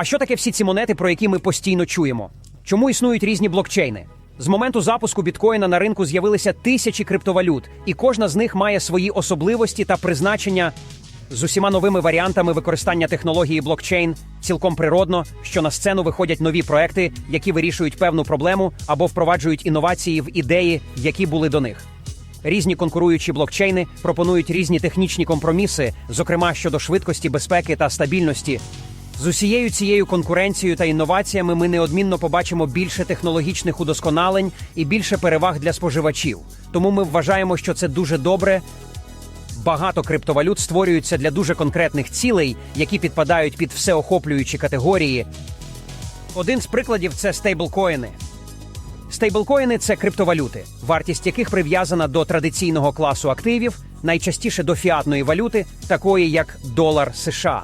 А що таке всі ці монети, про які ми постійно чуємо? Чому існують різні блокчейни? З моменту запуску біткоїна на ринку з'явилися тисячі криптовалют, і кожна з них має свої особливості та призначення з усіма новими варіантами використання технології блокчейн. Цілком природно, що на сцену виходять нові проекти, які вирішують певну проблему або впроваджують інновації в ідеї, які були до них. Різні конкуруючі блокчейни пропонують різні технічні компроміси, зокрема щодо швидкості, безпеки та стабільності. З усією цією конкуренцією та інноваціями ми неодмінно побачимо більше технологічних удосконалень і більше переваг для споживачів. Тому ми вважаємо, що це дуже добре. Багато криптовалют створюються для дуже конкретних цілей, які підпадають під всеохоплюючі категорії. Один з прикладів це стейблкоїни. Стейблкоїни це криптовалюти, вартість яких прив'язана до традиційного класу активів, найчастіше до фіатної валюти, такої як долар США.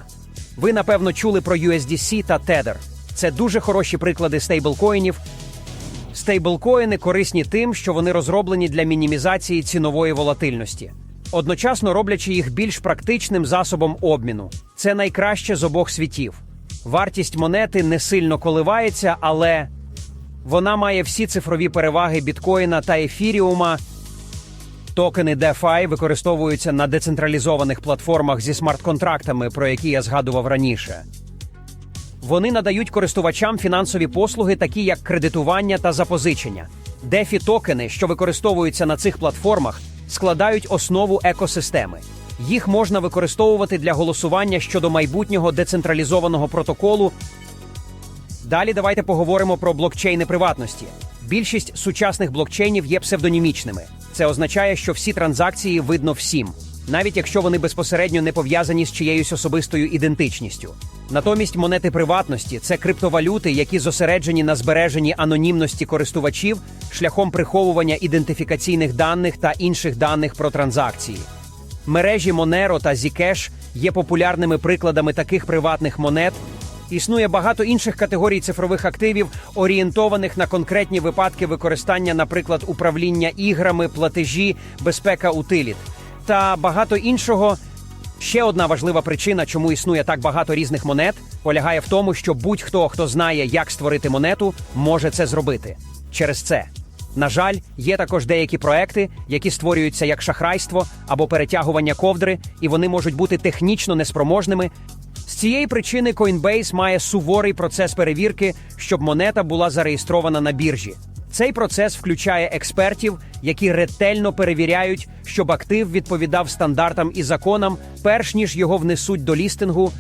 Ви напевно чули про USDC та Tether. Це дуже хороші приклади стейблкоїнів. Стейблкоїни корисні тим, що вони розроблені для мінімізації цінової волатильності, одночасно роблячи їх більш практичним засобом обміну. Це найкраще з обох світів. Вартість монети не сильно коливається, але вона має всі цифрові переваги біткоїна та ефіріума. Токени DeFi використовуються на децентралізованих платформах зі смарт-контрактами, про які я згадував раніше. Вони надають користувачам фінансові послуги, такі як кредитування та запозичення. дефі токени, що використовуються на цих платформах, складають основу екосистеми. Їх можна використовувати для голосування щодо майбутнього децентралізованого протоколу. Далі давайте поговоримо про блокчейни приватності. Більшість сучасних блокчейнів є псевдонімічними. Це означає, що всі транзакції видно всім, навіть якщо вони безпосередньо не пов'язані з чиєюсь особистою ідентичністю. Натомість монети приватності це криптовалюти, які зосереджені на збереженні анонімності користувачів шляхом приховування ідентифікаційних даних та інших даних про транзакції. Мережі Monero та Zcash є популярними прикладами таких приватних монет. Існує багато інших категорій цифрових активів, орієнтованих на конкретні випадки використання, наприклад, управління іграми, платежі, безпека утиліт та багато іншого. Ще одна важлива причина, чому існує так багато різних монет, полягає в тому, що будь-хто, хто знає, як створити монету, може це зробити. Через це, на жаль, є також деякі проекти, які створюються як шахрайство або перетягування ковдри, і вони можуть бути технічно неспроможними. З цієї причини Coinbase має суворий процес перевірки, щоб монета була зареєстрована на біржі. Цей процес включає експертів, які ретельно перевіряють, щоб актив відповідав стандартам і законам, перш ніж його внесуть до лістингу.